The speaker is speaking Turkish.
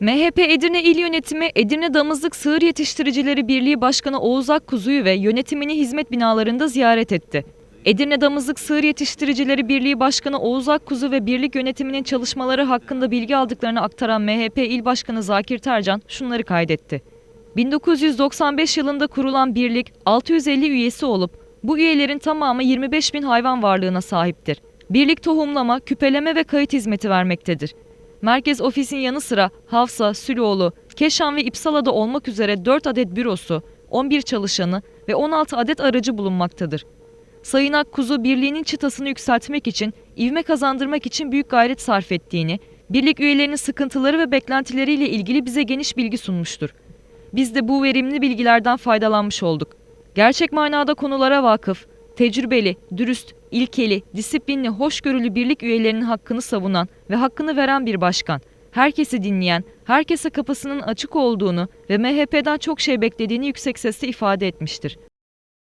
MHP Edirne İl Yönetimi Edirne Damızlık Sığır Yetiştiricileri Birliği Başkanı Oğuz Akkuzu'yu ve yönetimini hizmet binalarında ziyaret etti. Edirne Damızlık Sığır Yetiştiricileri Birliği Başkanı Oğuz Akkuzu ve birlik yönetiminin çalışmaları hakkında bilgi aldıklarını aktaran MHP İl Başkanı Zakir Tercan şunları kaydetti. 1995 yılında kurulan birlik 650 üyesi olup bu üyelerin tamamı 25 bin hayvan varlığına sahiptir. Birlik tohumlama, küpeleme ve kayıt hizmeti vermektedir. Merkez ofisin yanı sıra Hafsa, Süloğlu, Keşan ve İpsala'da olmak üzere 4 adet bürosu, 11 çalışanı ve 16 adet aracı bulunmaktadır. Sayın Akkuzu birliğinin çıtasını yükseltmek için, ivme kazandırmak için büyük gayret sarf ettiğini, birlik üyelerinin sıkıntıları ve beklentileriyle ilgili bize geniş bilgi sunmuştur. Biz de bu verimli bilgilerden faydalanmış olduk. Gerçek manada konulara vakıf, tecrübeli, dürüst, ilkeli, disiplinli, hoşgörülü birlik üyelerinin hakkını savunan ve hakkını veren bir başkan. Herkesi dinleyen, herkese kapısının açık olduğunu ve MHP'den çok şey beklediğini yüksek sesle ifade etmiştir.